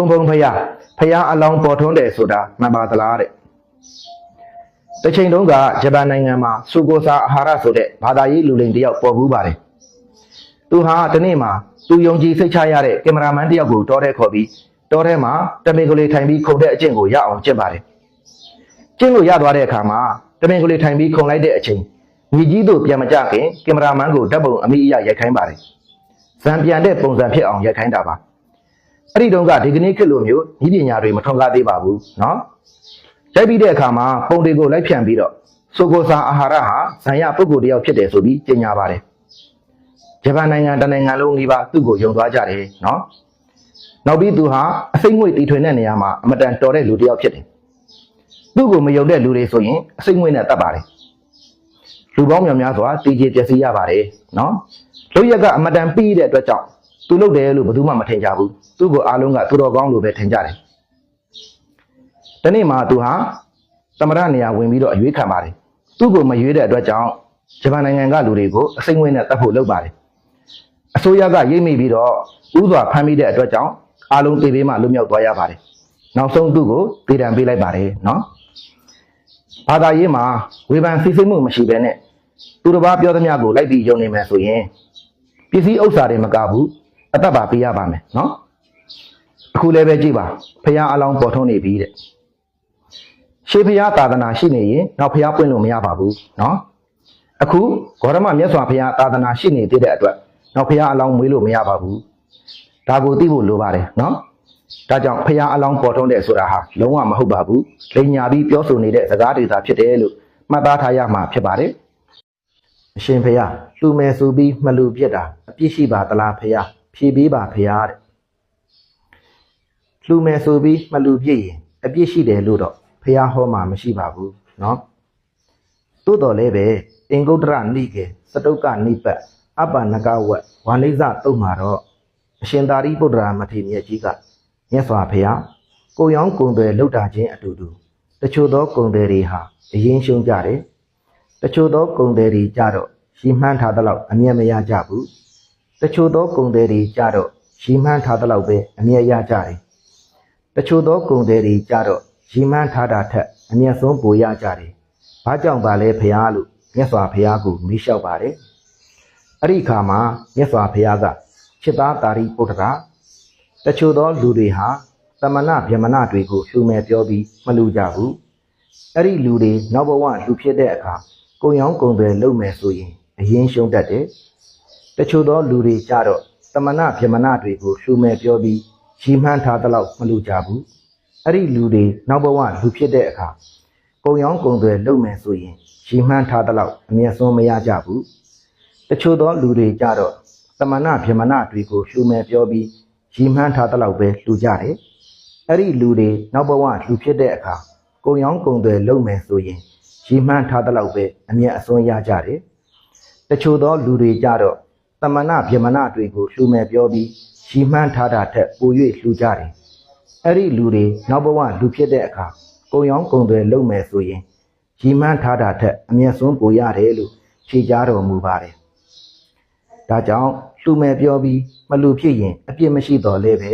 ုံဖုံဖယားဖယားအလောင်းပေါ်ထွန်းတယ်ဆိုတာမှန်ပါသလားတဲ့တစ်ချိန်တုန်းကဂျပန်နိုင်ငံမှာစူကိုစာအာဟာရဆိုတဲ့ဘာသာရေးလူလိမ်တစ်ယောက်ပေါ်ဘူးပါတယ်သူဟာဒီနေ့မှာသူယုံကြည်စိတ်ချရတဲ့ကင်မရာမန်တစ်ယောက်ကိုတောထဲခေါ်ပြီးတောထဲမှာတမင်ကလေးထိုင်ပြီးခုန်တဲ့အကျင့်ကိုရအောင်ကျင့်ပါတယ်ကျင့်လို့ရသွားတဲ့အခါမှာတမင်ကလေးထိုင်ပြီးခုန်လိုက်တဲ့အချိန်မြေကြီးတို့ပြန်မကြခင်ကင်မရာမန်ကိုဓာတ်ပုံအမိအယရိုက်ခိုင်းပါတယ်ဇံပြန်တဲ့ပုံစံဖြစ်အောင်ရိုက်ခိုင်းတာပါ အဲ့ဒီတုန်းကဒီကနေ့ခေတ်လိုမျိုးဤပညာတွေမထွန်ကားသေးပါဘူးเนาะရိုက်ပြီးတဲ့အခါမှာပုံတွေကိုလိုက်ဖြန့်ပြီးတော့ဆိုကိုစာအာဟာရဟာဇံရပုဂ္ဂိုလ်တစ်ယောက်ဖြစ်တယ်ဆိုပြီးကြေညာပါတယ်ဂျပန်နိုင်ငံတစ်နိုင်ငံလုံးကြီးပါသူ့ကိုယုံသွားကြတယ်เนาะနောက်ပြီးသူဟာအစိမ့်ငွေတီထွင်တဲ့နေရာမှာအမတန်တော်တဲ့လူတစ်ယောက်ဖြစ်တယ်သူ့ကိုမယုံတဲ့လူတွေဆိုရင်အစိမ့်ငွေနဲ့တတ်ပါတယ်လူပေါင်းများများစွာတီကျေပျက်စီးရပါတယ်เนาะလူရက်ကအမတန်ပြီးတဲ့အတွက်ကြောင့် သူလုပ်တယ်လို့ဘယ်သူမှမထင်ကြဘူး သူ့ကိုအားလုံးကသူတော်ကောင်းလို့ပဲထင်ကြတယ်ဒီနေ့မှသူဟာသမရနေရာဝင်ပြီးတော့အရွေးခံပါတယ်သူ့ကိုမရွေးတဲ့အတွက်ကြောင့်ဂျပန်နိုင်ငံကလူတွေကိုအစိမ့်ဝင်နဲ့တတ်ဖို့လုပ်ပါတယ်အစိုးရကရိပ်မိပြီးတော့ဥစွာဖမ်းမိတဲ့အတွက်ကြောင့်အားလုံးတေးပေးမှလွတ်မြောက်သွားရပါတယ်နောက်ဆုံးသူ့ကိုတည်တံပေးလိုက်ပါတယ်နော်ဘာသာရေးမှာဝေဖန်စစ်ဆေးမှုမရှိဘဲနဲ့သူတစ်ပါးပြောသမျှကိုလိုက်ပြီးယုံနေမယ်ဆိုရင်ပစ္စည်းဥစ္စာတွေမကဘူးအသက်ပါပေးရပါမယ်နော်အ ခုလည်းပဲကြည့်ပါဖះအလောင်းပေါ်ထုံးနေပြီတဲ့ရှေးဖះသာသနာရှိနေရင်နောက်ဖះပွင့်လို့မရပါဘူးနော်အခုဂေါရမမြတ်စွာဘုရားသာသနာရှိနေသေးတဲ့အတွက်နောက်ဖះအလောင်းမွေးလို့မရပါဘူးဒါကိုသိဖို့လိုပါတယ်နော်ဒါကြောင့်ဖះအလောင်းပေါ်ထုံးတဲ့ဆိုတာဟာလုံးဝမဟုတ်ပါဘူးလိန်ညာပြီးပြောဆိုနေတဲ့စကားတွေသာဖြစ်တယ်လို့မှတ်သားထားရမှာဖြစ်ပါတယ်အရှင်ဖះလှူမယ်ဆိုပြီးမလူပြစ်တာအပြစ်ရှိပါသလားဖះဖြေပေးပါဖះတဲ့ လှူမယ်ဆိုပြီးမလူပြစ်ရင်အပြစ်ရှိတယ်လို့တော့ဖះဟောမှာမရှိပါဘူးเนาะသို့တော်လည်းပဲအင်္ဂုတ္တရနိကေစတုကနိပတ်အပ္ပနကဝတ်ဝါလိဇတုတ်မှာတော့အရှင်သာရိပုတ္တရာမထေရမြတ်ကြီးကမြတ်စွာဘုရားကိုယ်ရောင်းကိုယ်တွေလှုပ်တာချင်းအတူတူတချို့သောကိုယ်တွေတွေဟာအရင်ရှုံးကြတယ် တချို့သောကုံတယ်တွေကြတော့ရှီမှန်းထားသလောက်အမြတ်မရကြဘူးတချို့သောကုံတယ်တွေကြတော့ရှီမှန်းထားသလောက်ပဲအမြတ်ရကြတယ် တချို့သောကုံတယ်တွေကြတော့ရှီမှန်းထားတာထက်အမြတ်ဆုံးပိုရကြတယ်ဘာကြောင့်ပါလဲဖះလို့မြတ်စွာဘုရားကိုမေးလျှောက်ပါတယ်အဲ့ဒီအခါမှာမြတ်စွာဘုရားကချစ်သားတာရိပုတ္တရာတချို့သောလူတွေဟာသမဏဗြဟ္မဏတွေကိုရှုမဲ့ပြောပြီးမလူကြဘူးအဲ့ဒီလူတွေနောက်ဘဝလူဖြစ်တဲ့အခါကိုယ်ရောင်းကိုယ်တွေလုံမယ်ဆိုရင်အရင်ရှုံးတတ်တယ်။တချို့သောလူတွေကြတော့တမနာဗြဟ္မဏတွေကိုရှုမယ်ပြောပြီး ရီမှန်းထားသလောက်မလူကြဘူး။အဲ့ဒီလူတွေနောက်ဘဝလူဖြစ်တဲ့အခါကိုယ်ရောင်းကိုယ်တွေလုံမယ်ဆိုရင်ရီမှန်းထားသလောက်အမျက်ဆုံးမရကြဘူး။တချို့သောလူတွေကြတော့တမနာဗြဟ္မဏတွေကိုရှုမယ်ပြောပြီးရီမှန်းထားသလောက်ပဲလူကြတယ်။အဲ့ဒီလူတွေနောက်ဘဝလူဖြစ်တဲ့အခါကုံရောင်းကုံတွေလုံမယ်ဆိုရင်ရီမှန်းထားတဲ့လောက်ပဲအမျက်အစွန်းရကြတယ်။တချို့သောလူတွေကြတော့တမနာဗြဟ္မဏတွေကိုလှူမယ်ပြောပြီး ရီမှန်းထားတာထက်ပို၍လှူကြတယ်။အဲ့ဒီလူတွေနောက်ဘဝလူဖြစ်တဲ့အခါကုံရောင်းကုံတွေလုံမယ်ဆိုရင်ရီမှန်းထားတာထက်အမျက်စွန်းပိုရတယ်လို့ဖြေကြားတော်မူပါတယ်။ဒါကြောင့်လှူမယ်ပြောပြီးမလှူဖြစ်ရင်အပြစ်မရှိတော့လဲပဲ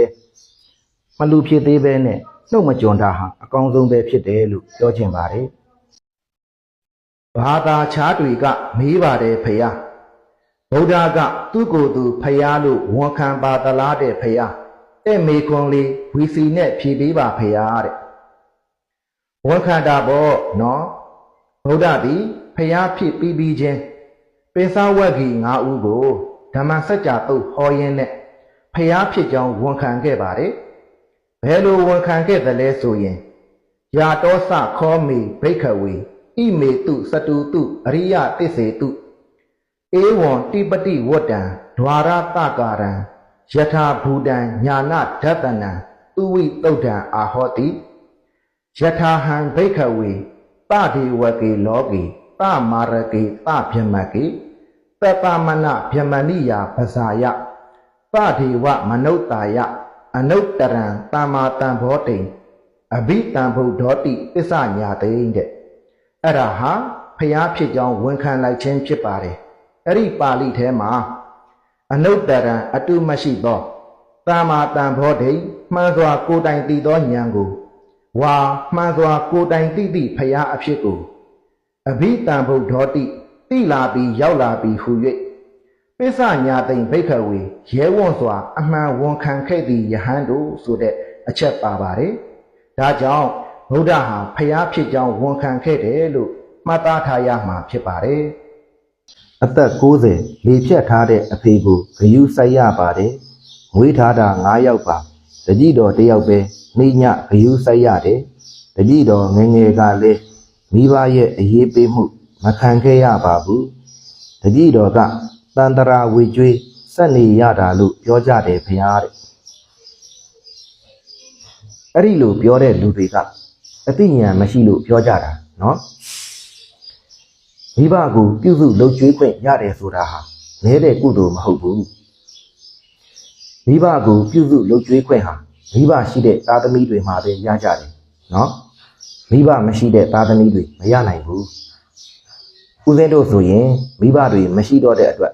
မလူဖြစ်သေးပဲနဲ့နှုတ်မကြွန်တာဟာအကောင်းဆုံးပဲဖြစ်တယ်လို့ပြောချင်ပါတယ်။ဘာသာခြားတွေကမေးပါတယ်ဖယား။ ဗုဒ္ဓကသူ့ကိုယ်သူဖယားလို့ဝန်ခံပါသလားတဲ့ဖယား။တဲ့မေခွန်လေးဝီစီနဲ့ဖြေပေးပါဖယားတဲ့။ဝန်ခံတာပေါ့နော်။ဗုဒ္ဓသည်ဖယားဖြစ်ပြီးပြီးချင်းပင်စဝက်ကြီး၅ဦးကိုဓမ္မစကြာတုတ်ဟောရင်းနဲ့ဖယားဖြစ်ကြောင်းဝန်ခံခဲ့ပါတယ်။ဘယ်လိုဝန်ခံခဲ့သလဲဆိုရင်ယာတောစခောမေဘိက္ခဝေဣမေတုစတုတုအရိယတစ္ဆေတု ဧဝံတိပတိဝတ္တံဒွါရတကာရံယထာဘူတံညာနာဓတနံဥဝိတုဒ္ဒံအာဟောတိယထာဟံဘိက္ခဝေတဒေဝကေလောကေတမာရကေတဗျမကေတတမနဗျမဏိယာပဇာယတဒေဝမနုဿာယအနုတ္တရံတာမာတံဘောတိအဘိတံဗုဒ္ဓောတိပစ္စညာတိန်တဲ့အဲ့ဒါဟာဖျားဖြစ်ကြောင်းဝန်ခံလိုက်ခြင်းဖြစ်ပါတယ် အဲ့ဒီပါဠိထဲမှာအနုတ္တရံအတုမရှိသောတမ္မာတန်ဘောဓိမှန်စွာကိုယ်တိုင်တည်သောဉာဏ်ကိုဝါမှန်စွာကိုယ်တိုင်တည်သည့်ဖရာအဖြစ်ကိုအဘိတံဗုဒ္ဓောတိတိလာပြီးရောက်လာပြီးဟူ၍ပိဿညာသိမ့်ဘိခဝေရဲဝံ့စွာ အမှန်ဝန်ခံခဲ့သည့်ယဟန်တို့ဆိုတဲ့အချက်ပါပါတယ်။ဒါကြောင့်ဗုဒ္ဓဟာဖရာဖြစ်ကြောင်းဝန်ခံခဲ့တယ်လို့မှတ်သားထားရမှာဖြစ်ပါတယ်။ အသက်60လေဖြတ်ထားတဲ့အဖေကိုဂယုစိုက်ရပါတယ်။မွေးထားတာ9ယောက်ပါ။တကြီးတော်တစ်ယောက်ပဲမိညဂယုစိုက်ရတယ်။တကြီးတော်ငယ်ငယ်ကလည်းမိဘရဲ့အရေးပေးမှုမခံခဲ့ရပါဘူး။တကြီးတော်ကတန်တရာဝေကျွေးစက်နေရတာလို့ပြောကြတယ်ဖရားတဲ့။အဲ့ဒီလိုပြောတဲ့လူတွေကအသိဉာဏ်မရှိလို့ပြောကြတာနော်။ မိဘကိုပြုစုလုပ်ကျွေးခွင့်ရတယ်ဆိုတာဟာနဲတဲ့ကုသိုလ်မဟုတ်ဘူး။မိဘကိုပြုစုလုပ်ကျွေးခွင့်ဟာမိဘရှိတဲ့သားသမီးတွေမှာပဲရကြတယ်နော်။မိဘမရှိတဲ့သားသမီးတွေမရနိုင်ဘူး။ဦးဇင်းတို့ဆိုရင်မိဘတွေမရှိတော့တဲ့အတွက်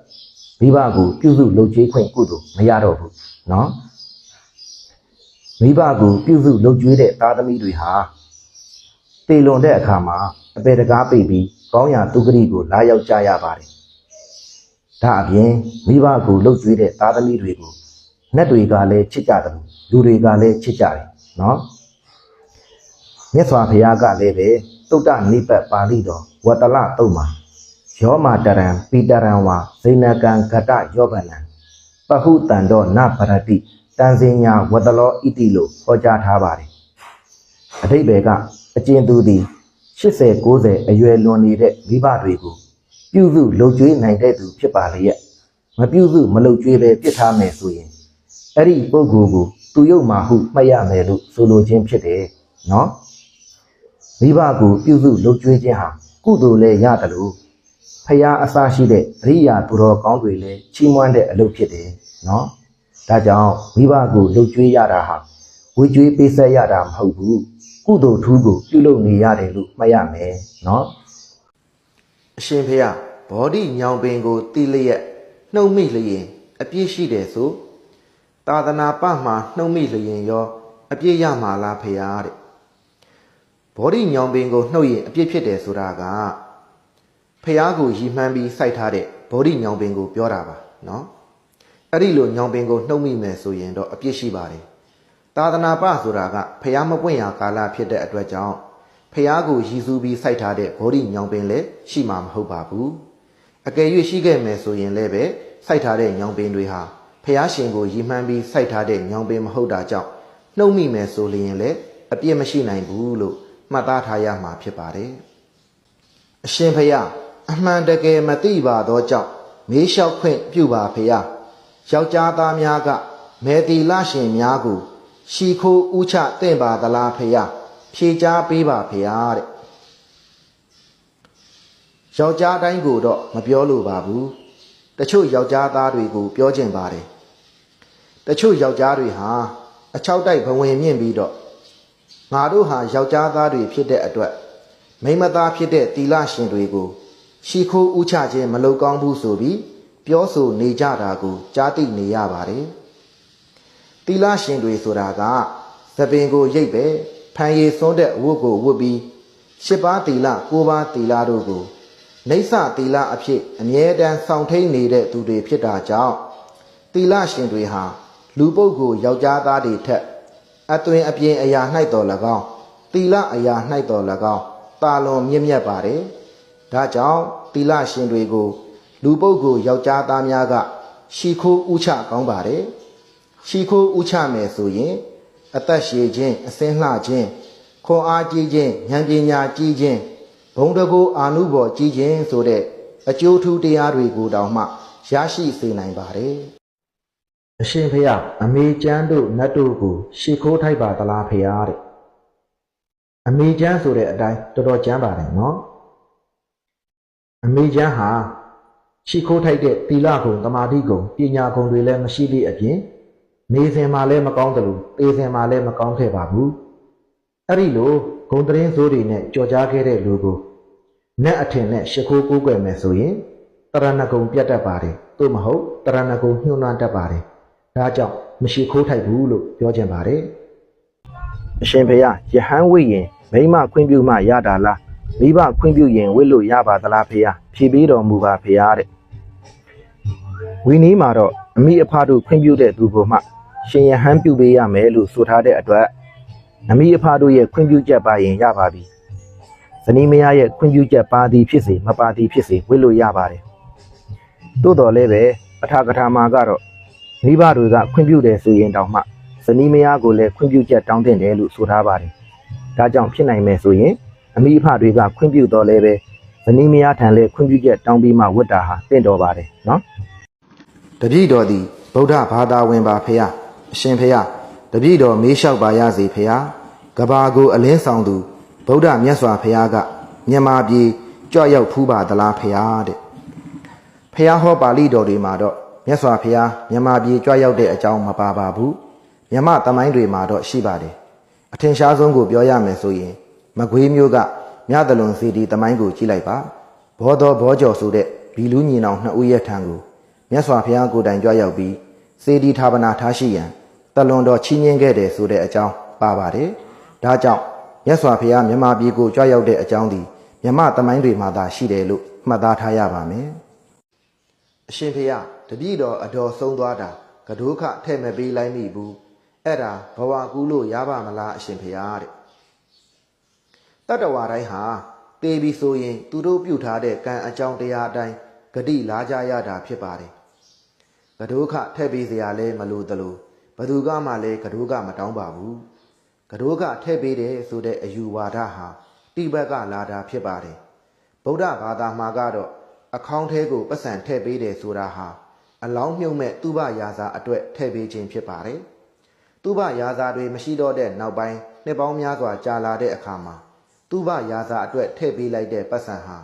မိဘကိုပြုစုလုပ်ကျွေးခွင့်ကုသိုလ်မရတော့ဘူးနော်။မိဘကိုပြုစုလုပ်ကျွေးတဲ့သားသမီးတွေဟာ တေလွန်တဲ့အခါမှာအပေတကားပိတ်ပြီးကောင်းရာသူဂတိကိုလာရောက်ကြရပါတယ်။ဒါအပြင်မိဘကိုလှုပ်ကြွေးတဲ့သားသမီးတွေကိုနတ်တွေကလည်းချစ်ကြတယ်လူတွေကလည်းချစ်ကြတယ်နော်။မြတ်စွာဘုရားကလည်းပဲတုတ်တနိပတ်ပါဠိတော်ဝတ္တလတုတ်မှာယောမာတရံပိတရံဝါဇိနကံဂတယောဂနံပဟုတန်တော်နပရတိတန်စင်ညာဝတ္တလောဣတိလို့ဟောကြားထားပါတယ်။အတိဘယ်က အကျဉ်သူသည်80 90အရွယ်လွန်နေတဲ့မိဘတွေကိုပြုစုလှုပ်ကြွေးနိုင်တဲ့သူဖြစ်ပါလေရဲ့မပြုစုမလှုပ်ကြွေးပဲပြစ်ထားမယ်ဆိုရင်အဲ့ဒီပုဂ္ဂိုလ်ကိုသူယုတ်မာဟုမှတ်ရမယ်လို့ဆိုလိုခြင်းဖြစ်တယ်နော်မိဘကိုပြုစုလှုပ်ကြွေးခြင်းဟာကုသိုလ်လည်းရတယ်လို့ဖရာအစရှိတဲ့အရိယာသူတော်ကောင်းတွေလည်းချီးမွမ်းတဲ့အလုပ်ဖြစ်တယ်နော်ဒါကြောင့်မိဘကိုလှုပ်ကြွေးရတာဟာဝေကြွေးပေးဆက်ရတာမဟုတ်ဘူး ကုသိုလ်ထူးကိုပြုလုပ်နေရတယ်လို့မှတ်ရမယ်နော်အရှင်ဖေယဘောဓိညောင်ပင်ကိုတိလျက်နှုံမိလျင်အပြည့်ရှိတယ်ဆိုသာသနာပမှာနှုံမိလျင်ရော အပြည့်ရမှာလားဖေယတဲ့ဘောဓိညောင်ပင်ကိုနှုတ်ရင်အပြည့်ဖြစ်တယ်ဆိုတာကဖះကိုရီမှန်းပြီးစိုက်ထားတဲ့ဘောဓိညောင်ပင်ကိုပြောတာပါနော်အဲ့ဒီလိုညောင်ပင်ကိုနှုတ်မိမယ်ဆိုရင်တော့အပြည့်ရှိပါတယ် သာသနာပဆိုတာကဖះမပွင့်ရာကာလဖြစ်တဲ့အတွက်ကြောင့်ဖះကိုရည်စူးပြီးစိုက်ထားတဲ့ဘောဓိညောင်ပင်လည်းရှိမှာမဟုတ်ပါဘူးအကယ်၍ရှိခဲ့မယ်ဆိုရင်လည်းပဲစိုက်ထားတဲ့ညောင်ပင်တွေဟာဖះရှင်ကိုရည်မှန်းပြီးစိုက်ထားတဲ့ညောင်ပင်မဟုတ်တာကြောင့်နှုတ်မိမယ်ဆိုလျင်လည်းအပြည့်မရှိနိုင်ဘူးလို့မှတ်သားထားရမှာဖြစ်ပါတယ်အရှင်ဖះအမှန်တကယ်မသိပါသောကြောင့်မေးလျှောက်ခွင့်ပြုပါဖះယောက်ျားသားများကမေတီလရှင်များကို ရှီခိုးဥချတင့်ပါသလားဖះဖြေချပေးပါဖះတဲ့ယောက်ျားတိုင်းကိုတော့မပြောလို့ပါဘူးတချို့ယောက်ျားသားတွေကိုပြောကျင်ပါတယ်တချို့ယောက်ျားတွေဟာအချောက်တိုက်ဘဝင်မြင့်ပြီးတော့ငါတို့ဟာယောက်ျားသားတွေဖြစ်တဲ့အတွက်မိမသားဖြစ်တဲ့တီလရှင်တွေကိုရှီခိုးဥချခြင်းမလုပ်ကောင်းဘူးဆိုပြီးပြောဆိုနေကြတာကိုကြားသိနေရပါတယ်။ တီလာရှင်တွေဆိုတာကသပင်ကိုရိတ်ပဲဖန်ရည်စွန်းတဲ့ဝတ်ကိုဝတ်ပြီးရှစ်ပါးတီလာကိုးပါးတီလာတို့ကိုနေဆတီလာအဖြစ်အမြဲတမ်းဆောင်ထိန်နေတဲ့သူတွေဖြစ်တာကြောင့်တီလာရှင်တွေဟာလူပုဂ္ဂိုလ်ယောက်ျားသားတွေထက်အသွင်အပြင်အရာ၌တော်၎င်းတီလာအရာ၌တော်၎င်းတာလွန်မြင့်မြတ်ပါတယ်။ဒါကြောင့်တီလာရှင်တွေကို လူပုဂ္ဂိုလ်ယောက်ျားသားများကရှီခိုးဥချကောင်းပါတယ် ရှီခိုးဥချမယ်ဆိုရင်အသက်ရှည်ခြင်းအစင်းလှခြင်းခွန်အားကြီးခြင်းဉာဏ်ပညာကြီးခြင်းဘုံတကူအာနုဘော်ကြီးခြင်းဆိုတဲ့အကျိုးထူးတရားတွေကိုတောင်မှရရှိစေနိုင်ပါတယ်အရှင်ဖေယအမေကျမ်းတို့နတ်တို့ကိုရှီခိုးထိုက်ပါသလားဖေယတဲ့အမေကျမ်းဆိုတဲ့အတိုင်းတော်တော်ကျမ်းပါတယ်နော်အမေကျမ်းဟာရှိခိုးထိုက်တဲ့သီလဂုံတမာတိဂုံပညာဂုံတွေလည်းမရှိသည့်အပြင် နေစဉ်မှာလည်းမကောင်းတယ်လို့သေစဉ်မှာလည်းမကောင်းခဲ့ပါဘူးအဲ့ဒီလိုဂုံတရင်စိုးတွေနဲ့ကြော်ကြားခဲ့တဲ့လူကိုနတ်အထင်နဲ့ရှ िख ိုးကိုးကွယ်မယ်ဆိုရင်တရဏဂုံပြတ်တတ်ပါတယ်သို့မဟုတ်တရဏဂုံညှိုးနှွမ်းတတ်ပါတယ်ဒါကြောင့်မရှိခိုးထိုက်ဘူးလို့ပြောချင်ပါတယ်အရှင်ဖေယယဟန်ဝိရင်မိမခွင့်ပြုမှရတာလားမိဘခွင့်ပြုရင်ဝိလို့ရပါသလားဖေယဖြေပေးတော်မူပါဖေယတဲ့ဝီနီးမှာတော့အမိအဖတို့ခွင့်ပြုတဲ့သူကိုမှ ရှင်ယဟန်ပြုပေးရမယ်လို့ဆိုထားတဲ့အတွက်အမိအဖတို့ရဲ့ခွင့်ပြုချက်ပါရင်ရပါပြီဇနီးမယားရဲ့ခွင့်ပြုချက်ပါသည်ဖြစ်စေမပါသည်ဖြစ်စေဝိလို့ရပါတယ်သို့တော်လည်းပဲအထာကထာမှာကတော့မိဘတွေကခွင့်ပြုတယ်ဆိုရင်တောင်မှဇနီးမယားကိုလည်းခွင့်ပြုချက်တောင်းတင်တယ်လို့ဆိုထားပါတယ်။ဒါကြောင့်ဖြစ်နိုင်မယ်ဆိုရင်အမိအဖတွေကခွင့်ပြုတော်လဲပဲဇနီးမယားထံလည်းခွင့်ပြုချက်တောင်းပြီးမှဝတ်တာဟာတင့်တော်ပါတယ်နော်။တပည့်တော်သည်ဗုဒ္ဓဘာသာဝင်ပါဖေယ အရှင်ဖေယတပည့်တော်မေးလျှောက်ပါရစေဖေယကဘာကိုအလင်းဆောင်သူဗုဒ္ဓမြတ်စွာဘုရားကမြန်မာပြည်ကြွရောက်ဖူးပါသလားဖေယတဲ့ဖះဟောပါဠိတော်တွေမှာတော့မြတ်စွာဘုရားမြန်မာပြည်ကြွရောက်တဲ့အကြောင်းမပါပါဘူးမြမတမိုင်းတွေမှာတော့ရှိပါတယ်အထင်ရှားဆုံးကိုပြောရမယ်ဆိုရင်မကွေးမျိုးကမြတလွန်စီဒီတမိုင်းကိုကြည့်လိုက်ပါဘောတော်ဘောကျော်ဆိုတဲ့ဘီလူညီနောင်နှစ်ဦးရဲ့ထံကိုမြတ်စွာဘုရားကိုယ်တိုင်ကြွရောက်ပြီးစေဒီဌာပနာထားရှိရန် တလွန်တော်ချီးမြှင့်ခဲ့တယ်ဆိုတဲ့အကြောင်းပါပါတယ်ဒါကြောင့်မြတ်စွာဘုရားမြန်မာပြည်ကိုကြွရောက်တဲ့အကြောင်းဒီမြမတမိုင်းတွေမှာသာရှိတယ်လို့မှတ်သားထားရပါမယ်အရှင်ဖေယတပည့်တော်အတော်ဆုံးသွားတာကဒုခထဲ့မပေးလိုက်မိဘူးအဲ့ဒါဘဝကူးလို့ရပါမလားအရှင်ဖေယတဲ့တတ္တဝါတိုင်းဟာတေးပြီးဆိုရင် သူတို့ပြုထားတဲ့ကံအကြောင်းတရားအတိုင်းဂတိလာကြရတာဖြစ်ပါတယ်ကဒုခထဲ့ပေးစရာလဲမလိုသလိုဘ သူကမှလည်းကဒုကမတောင်းပါဘူးကဒုကထဲ့ပေးတယ်ဆိုတဲ့အယူဝါဒဟာတိဘက်ကလာတာဖြစ်ပါတယ်ဗုဒ္ဓဘာသာမှာကတော့အခေါင်းထဲကိုပတ်စံထည့်ပေးတယ်ဆိုတာဟာအလောင်းမြုပ်မဲ့သူဘရာဇာအတွက်ထည့်ပေးခြင်းဖြစ်ပါတယ်။သူဘရာဇာတွေမရှိတော့တဲ့နောက်ပိုင်းနှစ်ပေါင်းများစွာကြာလာတဲ့အခါမှာသူဘရာဇာအတွက်ထည့်ပေးလိုက်တဲ့ပတ်စံဟာ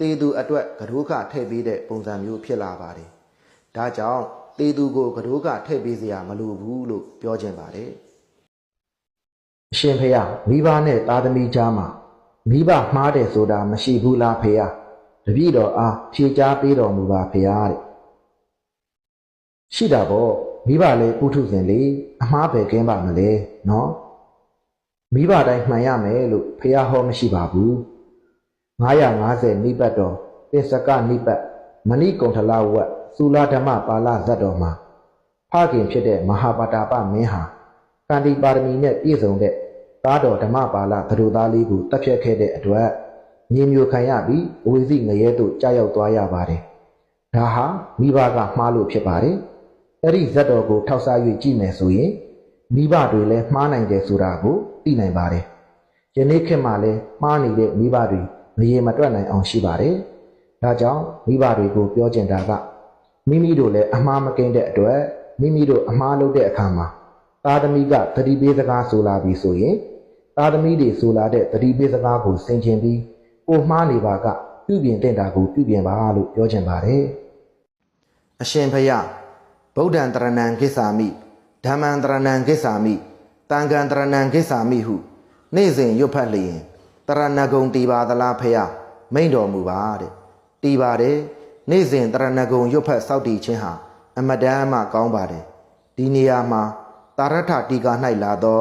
တေသူအတွက်ကဒုခထည့်ပေးတဲ့ပုံစံမျိုးဖြစ်လာပါတယ်။ဒါကြောင့် တေသူကိုကဒုခထည့်ပေးစရာမလိုဘူးလို့ပြောခြင်းပါတယ်။အရှင်ဖေယမိဘနဲ့သားသမီးကြားမှာမိဘမှားတယ်ဆိုတာမရှိဘူးလားဖေယ။တပည့်တော်အားဖြေကြားပေးတော်မူပါဖရာတဲ့ရှိတာပေါ့မိဘလည်းပုထုဇဉ်လေအမှားပဲကင်းပါမလဲနော်မိဘတိုင်းမှန်ရမယ်လို့ဖရာဟောမရှိပါဘူး950နိပတ်တော်ပစ္စကနိပတ်မဏိကုံထလဝတ် သုလာဓမ္မပါဠဇတ်တော်မှာဖခင်ဖြစ်တဲ့မဟာပါတာပမင်းဟာကန္တိပါရမီနဲ့ပြည့်စုံတဲ့သားတော်ဓမ္မပါဠသတို့သားလေးကိုတပ်ဖြတ်ခဲ့တဲ့အတွက်မြေမျိုးခံရပြီးအဝိဇိငရဲသို့ကြာရောက်သွားရပါတယ်။ဒါဟာမိဘကမှားလို့ဖြစ်ပါတယ်။အဲ့ဒီဇက်တော်ကိုထောက်စား၍ကြည့်မယ်ဆိုရင်မိဘတွေလည်းမှားနိုင်တယ်ဆိုတာကိုသိနိုင်ပါတယ်။ယနေ့ခေတ်မှာလည်းမှားနေတဲ့မိဘတွေမရေမတွက်နိုင်အောင်ရှိပါတယ်။ဒါကြောင့်မိဘတွေကိုပြောချင်တာက မိမိတို့လည်းအမှားမကင်းတဲ့အတွက်မိမိတို့အမှားလုပ်တဲ့အခါမှာသားသမီးကသတိပေးစကားဆိုလာပြီဆိုရင်သားသမီးတွေဆိုလာတဲ့သတိပေးစကားကိုဆင်ခြင်ပြီးကိုမှားနေပါကပြုပြင်တဲ့တာကိုပြုပြင်ပါလို့ပြောချင်ပါတယ်အရှင်ဖယဗုဒ္ဓံတရဏံကိစ္ဆာမိဓမ္မံတရဏံကိစ္ဆာမိတန်ခံတရဏံကိစ္ဆာမိဟု နေ့စဉ်ရွတ်ဖတ်လျင်တရဏဂုံတီပါသလားဖယမိန်တော်မူပါတဲ့တီပါတယ် နေ့စဉ်တရဏဂုံရွတ်ဖတ်စောက်တည်ခြင်းဟာအမတန်မှကောင်းပါတယ်ဒီနေရာမှာတာရထတီကာ၌လာသော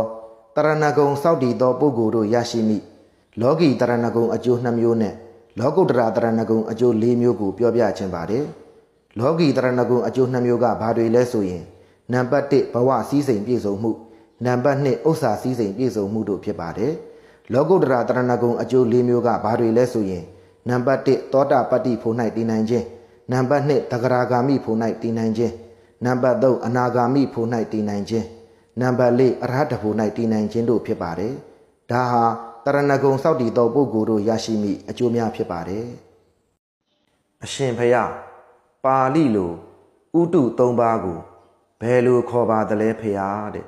တရဏဂုံစောက်တည်သောပုဂ္ဂိုလ်တို့ရရှိမိလောကီတရဏဂုံအကျိုး2မျိုးနဲ့လောကုတ္တရာတရဏဂုံအကျိုး4မျိုးကိုပြောပြခြင်းပါတယ်။လောကီတရဏဂုံအကျိုး2မျိုးကဘာတွေလဲဆိုရင်နံပါတ်1ဘဝစည်းစိမ်ပြည့်စုံမှုနံပါတ်2ဥစ္စာစည်းစိမ်ပြည့်စုံမှုတို့ဖြစ်ပါတယ်။လောကုတ္တရာတရဏဂုံအကျိုး4မျိုးကဘာတွေလဲဆိုရင် နံပါတ်1သောတာပတ္တိဖို့၌တည်နိုင်ခြင်းနံပါတ်2တဂရာဂာမိဖို့၌တည်နိုင်ခြင်းနံပါတ်3အနာဂာမိဖို့၌တည်နိုင်ခြင်းနံပါတ်4အရဟတဖို့၌တည်နိုင်ခြင်းတို့ဖြစ်ပါတယ်။ဒါဟာတရဏဂုံစောက်တည်သောပုဂ္ဂိုလ်တို့ရရှိမိအကျိုးများဖြစ်ပါတယ်။အရှင်ဖယပါဠိလိုဥတု၃ပါးကိုဘယ်လိုခေါ်ပါသလဲဖယတဲ့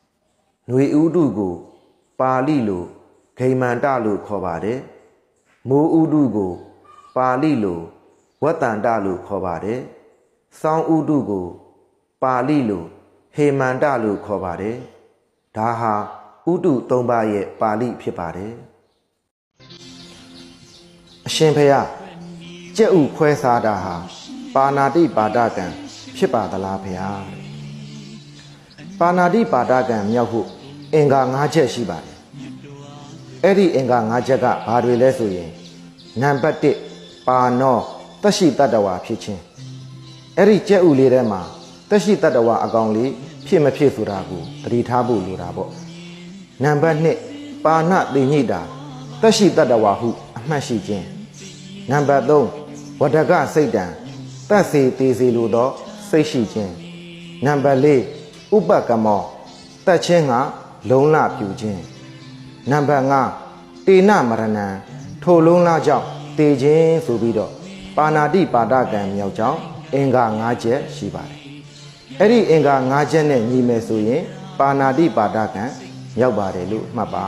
။ຫນွေဥတုကို ပါဠိလိုဂိမန္တလို့ခေါ်ပါတယ်။ မိုးဥတုကို ပါဠိလိုဝတ္တန္တလို့ခေါ်ပါတယ်။စောင်းဥတုကို ပါဠိလိုဟေမန္တလို့ခေါ်ပါတယ်။ဒါဟာဥတု၃ပါးရဲ့ပါဠိဖြစ်ပါတယ်အရှင်ဖေယကြက်ဥခွဲစားတာဟာပါဏာတိပါဒကံဖြစ်ပါသလားဖေယပါဏာတိပါဒကံမြောက်ဖို့အင်္ဂါ၅ချက်ရှိပါတယ် အဲ့ဒီအင်္ဂါ၅ချက်ကဘာတွေလဲဆိုရင်နံပါတ်1ပါနောတရှိတတ္တဝါဖြစ်ခြင်းအဲ့ဒီကြက်ဥလေးထဲမှာတရှိတတ္တဝါအကောင်လေးဖြစ်မဖြစ်ဆိုတာကိုသတိထားဖို့လိုတာပေါ့နံပါတ်2ပါဏတိညိတာတရှိတတ္တဝါဟုအမှတ်ရှိခြင်းနံပါတ်3ဝတ္တကစိတ်တံတတ်စေသေးစေလိုသောစိတ်ရှိခြင်းနံပါတ်4ဥပကမောတတ်ခြင်းကလုံလပြူခြင်း နံပါတ်5တေနမရဏံထိုလုံလကြောင့်တေခြင်းဆိုပြီးတော့ပါဏာတိပါဒကံမြောက်ကြောင့်အင်္ဂါ၅ချက်ရှိပါတယ်အဲ့ဒီအင်္ဂါ၅ချက်နဲ့ညီမယ်ဆိုရင် ပါဏာတိပါဒကံမြောက်ပါတယ်လို့မှတ်ပါ